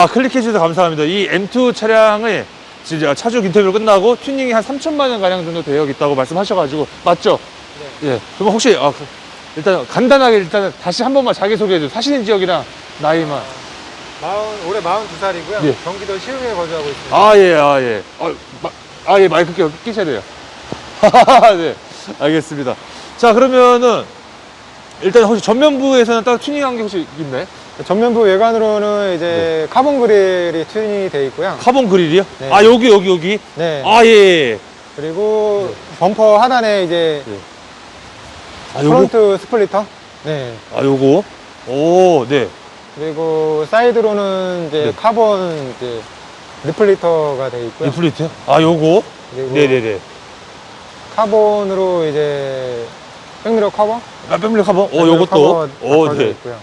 아, 클릭해주셔서 감사합니다. 이 M2 차량의 진짜 차주 인터뷰 끝나고 튜닝이 한 3천만 원 가량 정도 되어 있다고 말씀하셔가지고 맞죠? 네. 예. 그럼 혹시 아, 그- 일단 간단하게 일단 다시 한 번만 자기 소개해 주세요. 사시는 지역이랑 나이만. 마흔, 올해 42살이고요. 예. 경기도 시흥에 거주하고 있습니다. 아 예, 아 예. 아, 마, 아 예, 마이크 끼, 끼셔야 돼요. 네, 알겠습니다. 자 그러면은 일단 혹시 전면부에서는 따로 튜닝한 게 혹시 있나요? 전면부 외관으로는 이제 카본 그릴이 튜닝이 되어 있고요. 카본 그릴이요? 네. 아 여기 여기 여기. 네. 아 예. 그리고 범퍼 하단에 이제 아 요거. 프론트 스플리터. 네. 아 요거. 오 네. 그리고 사이드로는 이제 네. 카본 이제 리플리터가 되어 있고요. 리플리트요? 아 요거. 그리고 네네네. 카본으로 이제 백미러 커버. 아 패밀리 카본. 오 백미러 요것도. 커버 오 바꿔져 네. 있고요.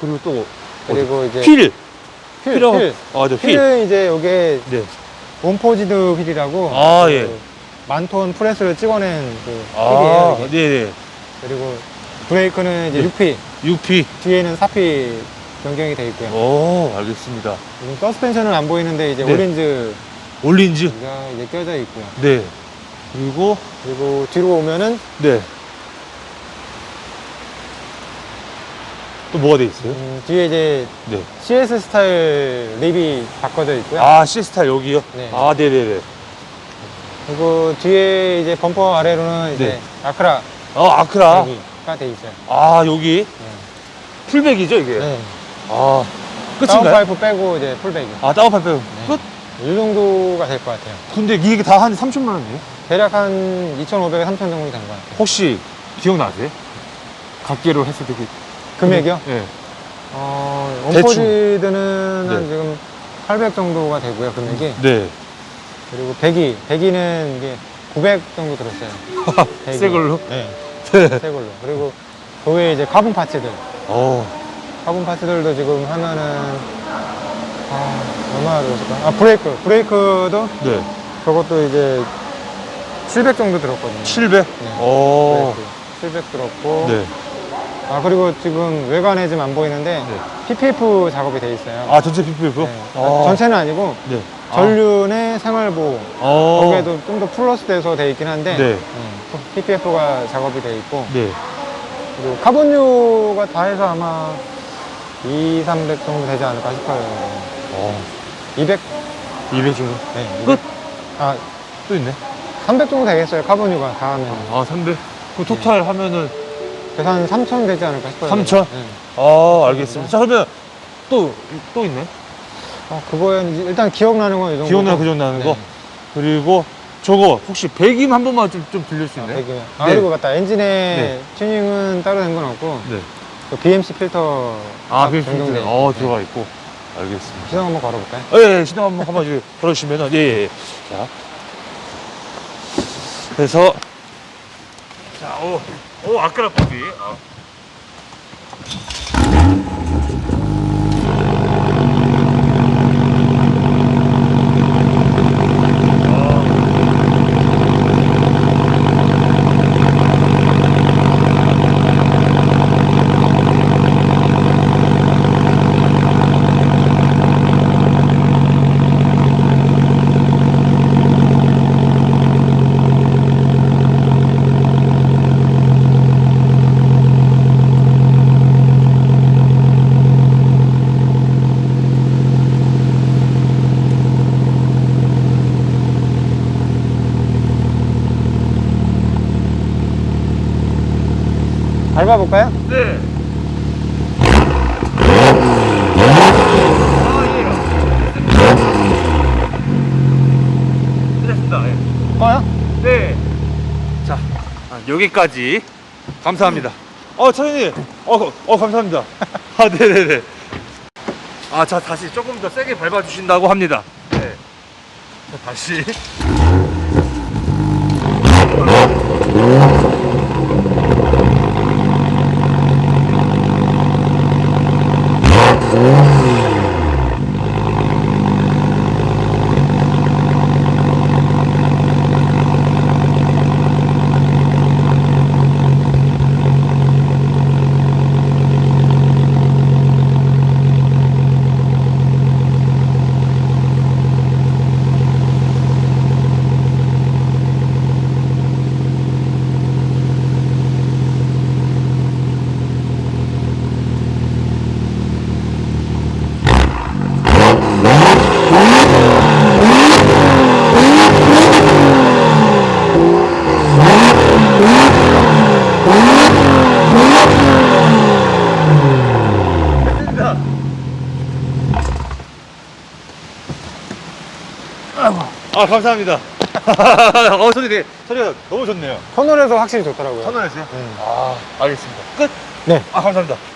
그리고 또 그리고 이제 휠. 휠, 휠하고- 휠. 아, 네, 휠. 휠은 이제 이게 네. 몬포지드 휠이라고 아, 그 예. 만톤 프레스를 찍어낸 그 아, 휠이에요. 이게. 네 네. 그리고 브레이크는 이제 네. 6P, 6P. 뒤에는 4P 변경이 되어 있고요. 오, 알겠습니다. 지금 서스펜션은 안 보이는데 이제 네. 오렌지가 올린즈. 이제 껴져 있고요. 네. 그리고, 그리고 뒤로 오면은 네. 또 뭐가 돼 있어요? 음, 뒤에 이제 네. CS 스타일 립이 바꿔져 있고요. 아, C스타일 여기요? 네. 아, 네네네. 그리고 뒤에 이제 범퍼 아래로는 이제 네. 아크라 아, 아크라. 여기가 돼 있어요. 아, 여기. 풀백이죠, 이게? 네. 아, 끝인가요? 다운파이프 빼고 이제 풀백이. 아, 다운파이프 네. 끝? 이 정도가 될 것 같아요. 근데 이게 다 한 3천만 원이에요? 대략 한 2,500에 3,000 정도 된 것 같아요. 혹시 기억나세요? 각계로 했을 때 그. 금액이요? 네. 어, 한 네. 지금 800 정도가 되고요, 금액이. 네. 그리고 배기, 배기는 이게 900 정도 들었어요. 새 걸로? 네, 네. 새 걸로. 그리고 그 외에 이제 카본 파츠들. 어. 카본 파츠들도 지금 하면은, 아, 얼마나 들었을까? 아, 브레이크. 브레이크도 네. 저것도 이제 700 정도 들었거든요. 700? 네. 어. 브레이크. 700 들었고. 네. 아, 그리고 지금 외관에 지금 안 보이는데, 네. PPF 작업이 돼 있어요. 아, 전체 PPF? 네. 아, 전체는 아니고, 네. 전륜의 생활보호. 어. 거기에도 좀 더 플러스 돼서 돼 있긴 한데, 네. PPF가 작업이 돼 있고, 네. 그리고 카본유가 다 해서 아마 2, 300 정도 되지 않을까 싶어요. 어. 200? 200 정도. 네. 200. 끝? 아, 또 있네. 300 정도 되겠어요, 카본유가 다 하면. 아, 300. 그 토탈 하면은, 그래서 한 3천 되지 않을까 싶어요. 3,000? 네. 아, 알겠습니다. 자, 그러면 또, 또 있네. 어, 그거에 일단 기억나는 건 이 정도. 기억나, 그 정도 나는 네. 거. 그리고 저거, 혹시 배김 한 번만 좀, 좀 들릴 수 있나요? 되게. 아, 네. 그리고 맞다. 엔진의 네. 튜닝은 따로 된 건 없고, 네. 그 BMC 필터. 아, 그그 변경돼 어. 들어가 있고. 알겠습니다. 시동 한번 걸어볼까요? 예, 예, 시동 한번 한번 좀 걸어주시면은, 예, 예, 예. 자. 그래서, 자, 오, 오, 아까라 뽑기. 아. 밟아볼까요? 네. 됐습니다. 예. 꺼요? 네. 자, 아, 여기까지. 감사합니다. 어, 차장님. 어, 어, 어, 감사합니다. 아, 네네네. 아, 자, 다시 조금 더 세게 밟아주신다고 합니다. 네. 자, 다시. 됐습니다. 아, 감사합니다. 어, 소리 되게, 소리가 너무 좋네요. 터널에서 확실히 좋더라고요. 터널에서요? 네. 아, 알겠습니다. 끝? 네. 아, 감사합니다.